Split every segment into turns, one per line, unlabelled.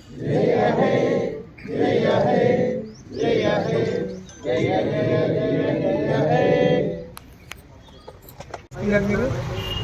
जय हे जय हे जय हे जय जय जय जय हे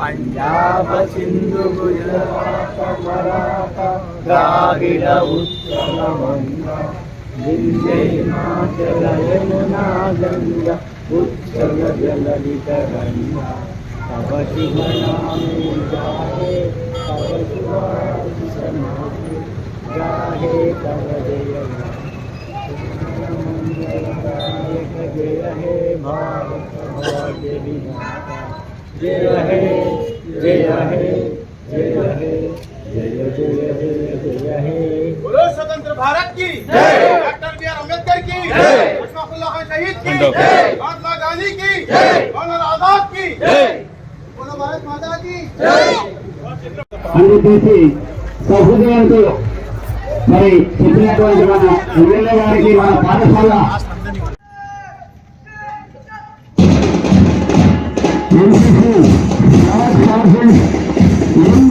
पंजाब सिंधु गुजरात द्राविड उत्कल हिमाचल यमुना गंगा उच्चल जल गंगा तव शिव नामे जाए तव शिवाय నామే జాహే తవ జయ మంగళదాయక జయ హే భారత భాగ్య విధాత जय हे जय हे जय हे जय जय जय जय हे
बोलो स्वतंत्र भारत की डॉक्टर बी आर अम्बेडकर की अशफाकुल्लाह खान शहीद की महात्मा गांधी की मौलाना आजाद की बोलो भारत माता की
అందుచేసి సహృదయంతో మరి చెప్పినటువంటి మన ఎమ్మెల్యే గారికి మన పాఠశాల ఎన్సీసీ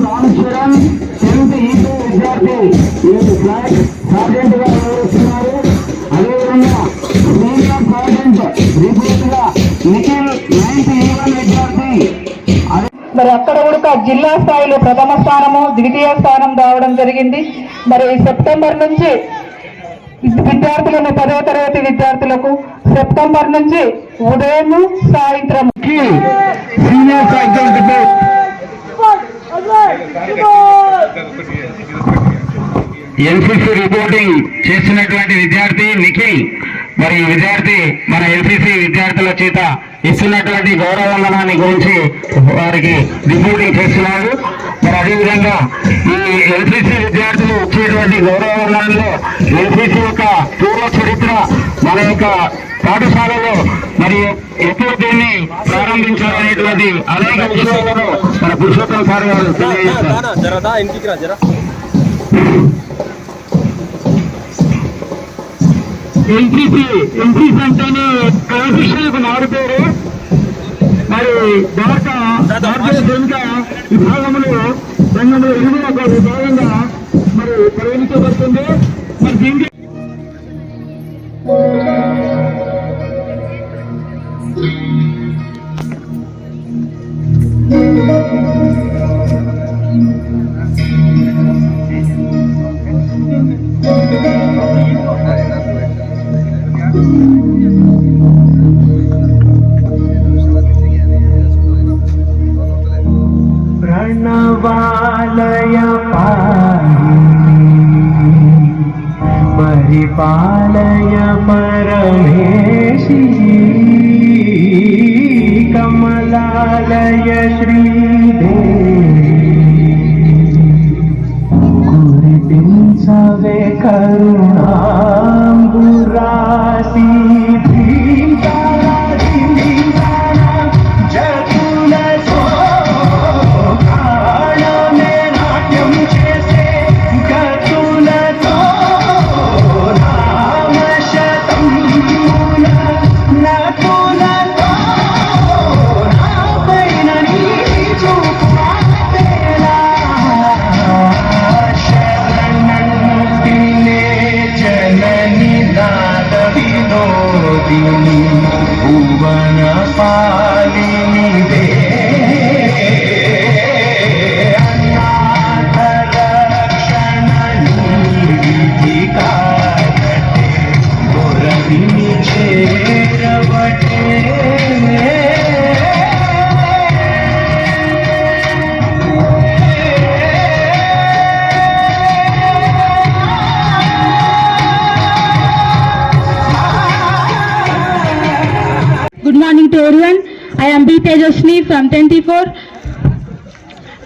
రామచరణ్ టెన్త్ విద్యార్థి
మరి అక్కడ కూడా జిల్లా స్థాయిలో ప్రథమ స్థానము ద్వితీయ స్థానం రావడం జరిగింది. మరి సెప్టెంబర్ నుంచి విద్యార్థులను పదవ తరగతి విద్యార్థులకు సెప్టెంబర్ నుంచి ఉదయం సాయంత్రం
సీనియర్ సార్జెంట్ రిపోర్టింగ్ చేస్తున్నటువంటి విద్యార్థి నిఖిల్. మరి ఈ విద్యార్థి మన ఎన్సిసి విద్యార్థుల చేత ఇస్తున్నటువంటి గౌరవ వందనాన్ని గురించి వారికి రిపోర్టింగ్ చేస్తున్నారు. మరి అదేవిధంగా ఈ ఎన్సీసీ విద్యార్థులు ఇచ్చేటువంటి గౌరవ వందనంలో ఎన్సీసీ యొక్క పూర్వ చరిత్ర మన యొక్క పాఠశాలలో మరి ఎప్పుడు దీన్ని ప్రారంభించాలనేటువంటి అనేక విషయాలను మన పురుషోత్తం సార్ గారు తెలియజేస్తారు ఎన్సీసీ ఎన్సీసీ అంటేనే క్రమశిక్షణకు మారుతారు మరి భారత భారతీయ సైనిక విభాగంలో రంగంలో ఇది కూడా ఒక విభాగంగా మరి పరిగణించబడుతుంది. మరి దీనికి
பால
Tejasni from 24.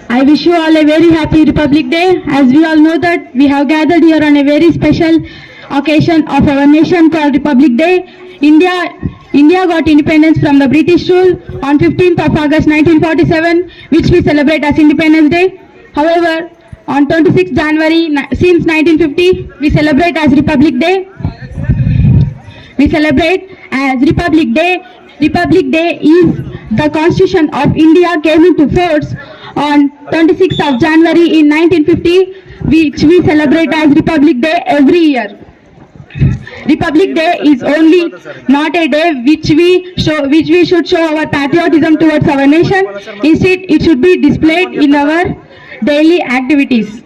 I wish you all a very happy Republic Day. As we all know that we have gathered here on a very special occasion of our nation called Republic Day. India, India got independence from the British rule on 15th of August 1947, which we celebrate as Independence Day. However, on 26th January, since 1950, we celebrate as Republic Day. We celebrate as Republic Day. Republic Day is the Constitution of India came into force on 26th of January in 1950, which we celebrate as Republic Day every year. Republic Day is only not a day which we show, which we should show our patriotism towards our nation. Instead, it should be displayed in our daily activities.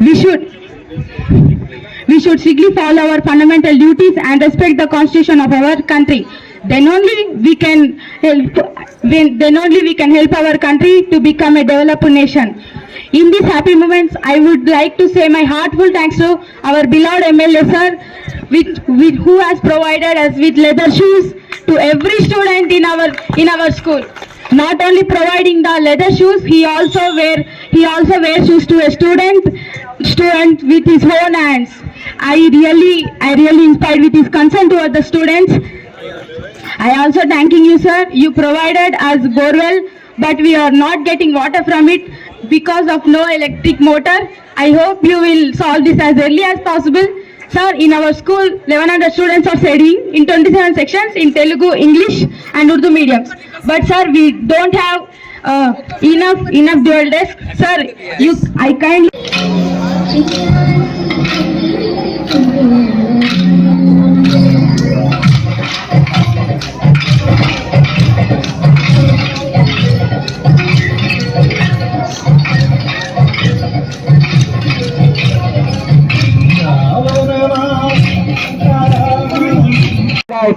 We should we should strictly follow our fundamental duties and respect the constitution of our country. Then only we can help, then only we can help our country to become a developed nation. In these happy moments, I would like to say my heartful thanks to our beloved MLA sir, who has provided us with leather shoes to every student in our in our school. Not only providing the leather shoes, he also wear he also wears shoes to a student student with his own hands. I really I really inspired with his concern toward the students. I also thanking you, sir. You provided us borewell, but we are not getting water from it because of no electric motor. I hope you will solve this as early as possible. Sir, in our school, 1100 students are studying in 27 sections in Telugu, English and Urdu mediums. But sir, we don't have uh, enough enough dual desk. Sir, you I kindly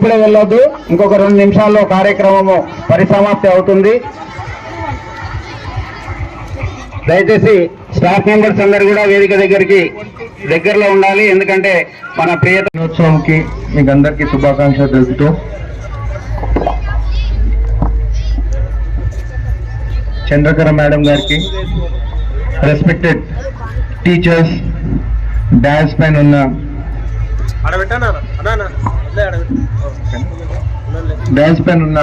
ఇప్పుడే వెళ్ళొద్దు. ఇంకొక రెండు నిమిషాల్లో కార్యక్రమము పరిసమాప్తి అవుతుంది. దయచేసి staff members అందరు కూడా వేదిక దగ్గరికి దగ్గరలో ఉండాలి. ఎందుకంటే మన ప్రియ
దినోత్సవంకి మీకు అందరికీ శుభాకాంక్షలు తెలుపుతూ చంద్రకర మేడం గారికి రెస్పెక్టెడ్ టీచర్స్ డాన్స్ పైన ఉన్న డాన్స్ పైన ఉన్న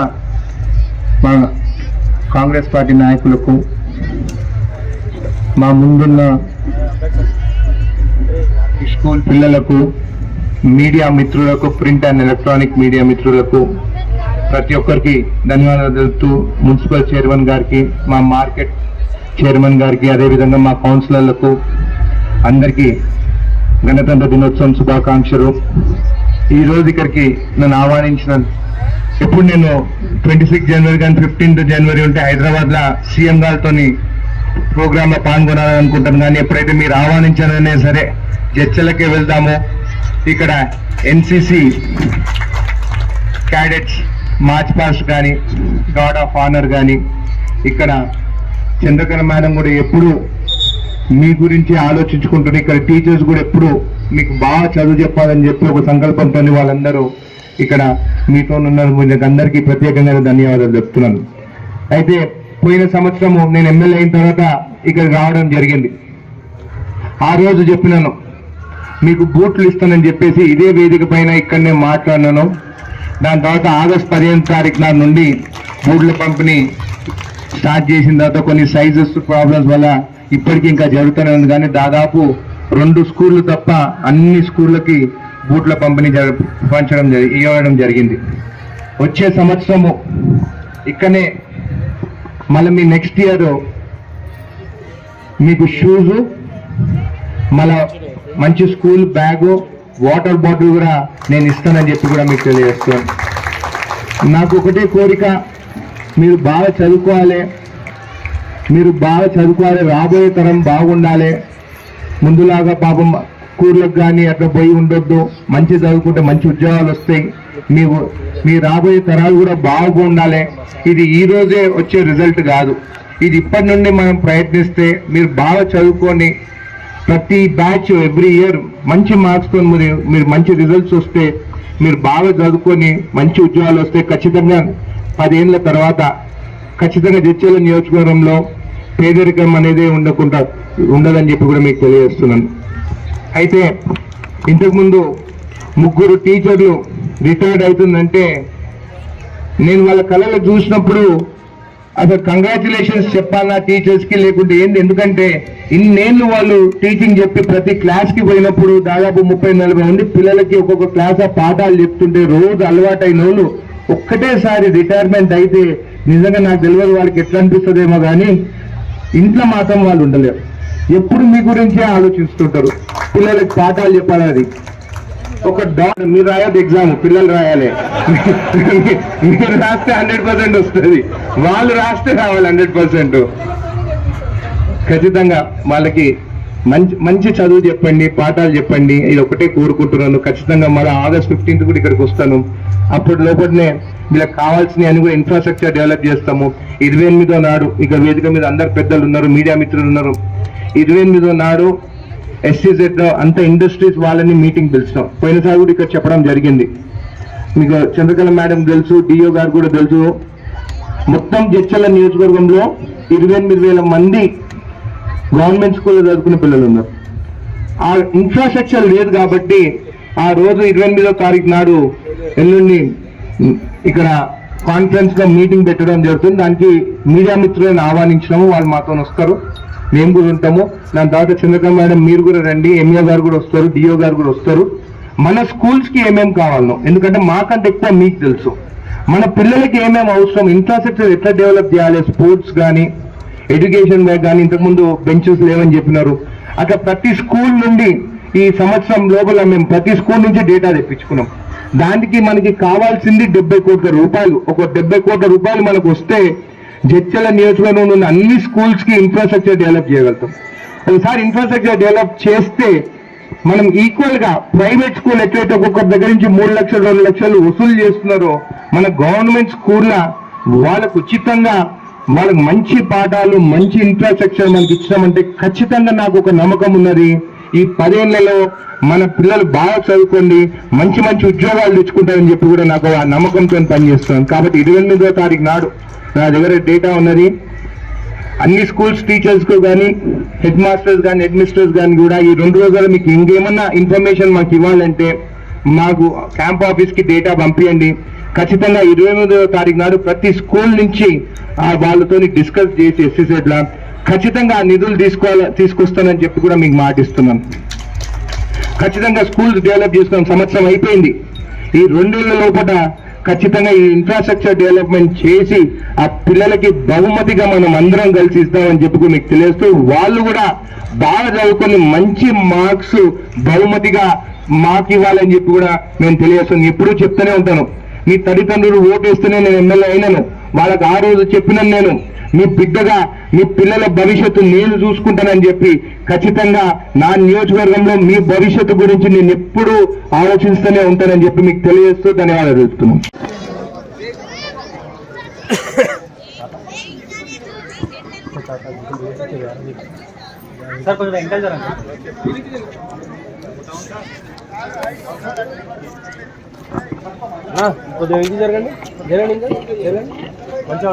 మా కాంగ్రెస్ పార్టీ నాయకులకు మా ముందున్న స్కూల్ పిల్లలకు మీడియా మిత్రులకు ప్రింట్ అండ్ ఎలక్ట్రానిక్ మీడియా మిత్రులకు ప్రతి ఒక్కరికి ధన్యవాదాలు తెలుపుతూ మున్సిపల్ చైర్మన్ గారికి మా మార్కెట్ చైర్మన్ గారికి అదేవిధంగా మా కౌన్సిలర్లకు అందరికీ గణతంత్ర దినోత్సవం శుభాకాంక్షలు. ఈ రోజు ఇక్కడికి నన్ను ఆహ్వానించినాను ఎప్పుడు నేను ట్వంటీ సిక్స్ జనవరి కానీ ఫిఫ్టీన్త్ జనవరి ఉంటే హైదరాబాద్లో సీఎం గారితోని ప్రోగ్రామ్లో పాల్గొనాలని కానీ ఎప్పుడైతే మీరు ఆహ్వానించారనే సరే చర్చలకే వెళ్దాము. ఇక్కడ ఎన్సిసి క్యాడెట్స్ మార్చ్ పాస్ట్ కానీ గార్డ్ ఆఫ్ ఆనర్ కానీ ఇక్కడ చంద్రకర మేడం కూడా ఎప్పుడు మీ గురించి ఆలోచించుకుంటున్నారు ఇక్కడ టీచర్స్ కూడా ఎప్పుడు మీకు బాగా చదువు చెప్పాలని చెప్పి ఒక సంకల్పంతో వాళ్ళందరూ ఇక్కడ మీతో ఉన్నారు. మీకు అందరికీ ప్రత్యేకంగా ధన్యవాదాలు చెప్తున్నాను. అయితే పోయిన సంవత్సరము నేను ఎమ్మెల్యే అయిన తర్వాత ఇక్కడ రావడం జరిగింది. ఆ రోజు చెప్పినాను మీకు బూట్లు ఇస్తానని చెప్పేసి ఇదే వేదిక పైన ఇక్కడనే మాట్లాడినాను. దాని తర్వాత ఆగస్ట్ పదిహేను తారీఖు నాడు నుండి బూట్ల పంపిణీ స్టార్ట్ చేసిన తర్వాత కొన్ని సైజెస్ ప్రాబ్లమ్స్ వల్ల ఇప్పటికీ ఇంకా జరుగుతూనే ఉంది. కానీ దాదాపు రెండు స్కూళ్ళు తప్ప అన్ని స్కూళ్ళకి బూట్ల పంపిణీ జర పంచడం జరి ఇవ్వడం జరిగింది. వచ్చే సంవత్సరము ఇక్కడనే మళ్ళీ మీ నెక్స్ట్ ఇయర్ మీకు షూజు మళ్ళా మంచి స్కూల్ బ్యాగు వాటర్ బాటిల్ కూడా నేను ఇస్తానని చెప్పి కూడా మీకు తెలియజేస్తాను నాకు ఒకటే కోరిక మీరు బాగా చదువుకోవాలి మీరు బాగా చదువుకోవాలి రాబోయే తరం బాగుండాలి ముందులాగా పాపం కూర్లకు కానీ అట్లా పోయి ఉండొద్దు. మంచి చదువుకుంటే మంచి ఉద్యోగాలు వస్తాయి. మీ మీ రాబోయే తరాలు కూడా బాగుండాలి. ఇది ఈ రోజే వచ్చే రిజల్ట్ కాదు. ఇది ఇప్పటి నుండి మనం ప్రయత్నిస్తే మీరు బాగా చదువుకొని ప్రతి బ్యాచ్ ఎవ్రీ ఇయర్ మంచి మార్క్స్తో మీరు మీరు మంచి రిజల్ట్స్ వస్తే మీరు బాగా చదువుకొని మంచి ఉద్యోగాలు వస్తే ఖచ్చితంగా పదేళ్ళ తర్వాత ఖచ్చితంగా జడ్చేల నియోజకవర్గంలో పేదరికం అనేది ఉండకుండా ఉండదని చెప్పి కూడా మీకు తెలియజేస్తున్నాను. అయితే ఇంతకుముందు ముగ్గురు టీచర్లు రిటైర్డ్ అవుతుందంటే నేను వాళ్ళ కళలు చూసినప్పుడు అసలు కంగ్రాచులేషన్స్ చెప్పాలా టీచర్స్కి లేకుంటే ఏంది? ఎందుకంటే ఇన్నేళ్ళు వాళ్ళు టీచింగ్ చెప్పి ప్రతి క్లాస్కి పోయినప్పుడు దాదాపు ముప్పై నలభై మంది పిల్లలకి ఒక్కొక్క క్లాస్ ఆ పాఠాలు చెప్తుంటే రోజు అలవాటైన వాళ్ళు ఒక్కటేసారి రిటైర్మెంట్ అయితే నిజంగా నాకు తెలియదు వాళ్ళకి ఎట్లా అనిపిస్తుందేమో కానీ ఇంట్లో మాత్రం వాళ్ళు ఉండలేరు. ఎప్పుడు మీ గురించే ఆలోచిస్తుంటారు. పిల్లలకి పాఠాలు చెప్పాలని ఒక డాక్టర్ మీరు రాయదు ఎగ్జామ్ పిల్లలు రాయాలి. మీరు రాస్తే హండ్రెడ్ పర్సెంట్ వస్తుంది. వాళ్ళు రాస్తే రావాలి హండ్రెడ్ పర్సెంట్. ఖచ్చితంగా వాళ్ళకి మంచి మంచి చదువు చెప్పండి పాఠాలు చెప్పండి. ఇది ఒకటే కోరుకుంటున్నాను. ఖచ్చితంగా మళ్ళీ ఆగస్ట్ ఫిఫ్టీన్త్ కూడా ఇక్కడికి వస్తాను. అప్పటి లోపలనే వీళ్ళకి కావాల్సిన అని కూడా ఇన్ఫ్రాస్ట్రక్చర్ డెవలప్ చేస్తాము. ఇరవై ఎనిమిదో నాడు ఇక వేదిక మీద అందరు పెద్దలు ఉన్నారు మీడియా మిత్రులు ఉన్నారు. ఇరవై ఎనిమిదో నాడు ఎస్సీజెడ్ అంత ఇండస్ట్రీస్ వాళ్ళని మీటింగ్ పిలిచినాం. పోయినసారి కూడా ఇక్కడ చెప్పడం జరిగింది. మీకు చంద్రకళ మేడం తెలుసు డిఓ గారు కూడా తెలుసు. మొత్తం జడ్చల నియోజకవర్గంలో ఇరవై ఎనిమిది వేల మంది గవర్నమెంట్ స్కూల్లో చదువుకునే పిల్లలు ఉన్నారు. ఆ ఇన్ఫ్రాస్ట్రక్చర్ లేదు కాబట్టి ఆ రోజు ఇరవై ఎనిమిదో తారీఖు నాడు ఎల్లుండి ఇక్కడ కాన్ఫరెన్స్లో మీటింగ్ పెట్టడం జరుగుతుంది. దానికి మీడియా మిత్రులను ఆహ్వానించినాము. వాళ్ళు మాతో వస్తారు. మేము కూడా ఉంటాము. దాని తర్వాత చంద్రకాంత్ మేడం మీరు కూడా రండి. ఎంఏ గారు కూడా వస్తారు. డిఓ గారు కూడా వస్తారు. మన స్కూల్స్కి ఏమేం కావాలనో ఎందుకంటే మాకంటే ఎక్కువ మీకు తెలుసు. మన పిల్లలకి ఏమేమి అవసరం ఇన్ఫ్రాస్ట్రక్చర్ ఎట్లా డెవలప్ చేయాలి స్పోర్ట్స్ కానీ ఎడ్యుకేషన్ బ్యాగ్ కానీ ఇంతకుముందు బెంచెస్ లేవని చెప్పినారు. అట్లా ప్రతి స్కూల్ నుండి ఈ సంవత్సరం లోపల మేము ప్రతి స్కూల్ నుంచి డేటా తెప్పించుకున్నాం. దానికి మనకి కావాల్సింది డెబ్బై కోట్ల రూపాయలు. ఒక డెబ్బై కోట్ల రూపాయలు మనకు వస్తే జడ్చల నియోజకవర్గంలో ఉన్న అన్ని స్కూల్స్కి ఇన్ఫ్రాస్ట్రక్చర్ డెవలప్ చేయగలుగుతాం. ఒకసారి ఇన్ఫ్రాస్ట్రక్చర్ డెవలప్ చేస్తే మనం ఈక్వల్గా ప్రైవేట్ స్కూల్ ఎట్లయితే ఒక్కొక్కరి దగ్గర నుంచి మూడు లక్షలు రెండు లక్షలు వసూలు చేస్తున్నారో మన గవర్నమెంట్ స్కూల్ల వాళ్ళకు ఉచితంగా వాళ్ళకి మంచి పాఠాలు మంచి ఇన్ఫ్రాస్ట్రక్చర్ మనకి ఇచ్చినామంటే ఖచ్చితంగా నాకు ఒక నమ్మకం ఉన్నది. ఈ పదేళ్ళలో మన పిల్లలు బాగా చదువుకోండి మంచి మంచి ఉద్యోగాలు తెచ్చుకుంటారని చెప్పి కూడా నాకు ఆ నమ్మకంతో పనిచేస్తున్నాను. కాబట్టి ఇరవై ఎనిమిదో తారీఖు నాడు నా దగ్గర డేటా ఉన్నది. అన్ని స్కూల్స్ టీచర్స్కు కానీ హెడ్ మాస్టర్స్ కానీ అడ్మినిస్ట్రేటర్స్ కానీ కూడా ఈ రెండు రోజులు మీకు ఇంకేమన్నా ఇన్ఫర్మేషన్ మాకు ఇవ్వాలంటే మాకు క్యాంప్ ఆఫీస్కి డేటా పంపించండి ఖచ్చితంగా ఇరవై ఎనిమిదవ తారీఖు నాడు ప్రతి స్కూల్ నుంచి ఆ వాళ్ళతో డిస్కస్ చేసి ఎస్సీసెట్ ఖచ్చితంగా ఆ నిధులు తీసుకోవాలి తీసుకొస్తానని చెప్పి కూడా మీకు మాటిస్తున్నాం. ఖచ్చితంగా స్కూల్స్ డెవలప్ చేసుకున్న. సంవత్సరం అయిపోయింది. ఈ రెండేళ్ళ లోపల ఖచ్చితంగా ఈ ఇన్ఫ్రాస్ట్రక్చర్ డెవలప్మెంట్ చేసి ఆ పిల్లలకి బహుమతిగా మనం అందరం కలిసి ఇస్తామని చెప్పి మీకు తెలియస్తూ వాళ్ళు కూడా బాగా చదువుకొని మంచి మార్క్స్ బహుమతిగా మాకు ఇవ్వాలని చెప్పి కూడా నేను తెలియజేస్తాను ఎప్పుడూ చెప్తూనే ఉంటాను. మీ తల్లిదండ్రులు ఓటేస్తేనే నేను ఎమ్మెల్యే అయినాను. వాళ్ళకి ఆ రోజు చెప్పినాను నేను. మీ బిడ్డగా మీ పిల్లల భవిష్యత్తు నేను చూసుకుంటానని చెప్పి ఖచ్చితంగా నా నియోజకవర్గంలో మీ భవిష్యత్తు గురించి నేను ఎప్పుడూ ఆలోచిస్తూనే ఉంటానని చెప్పి మీకు తెలియజేస్తూ ధన్యవాదాలు చెప్తున్నాను
సార్ కొంచెం ఎంకరేజ్ కొద్దిగా జరగండి. జరగండి ఇంకా? జరగండి. మంచిగా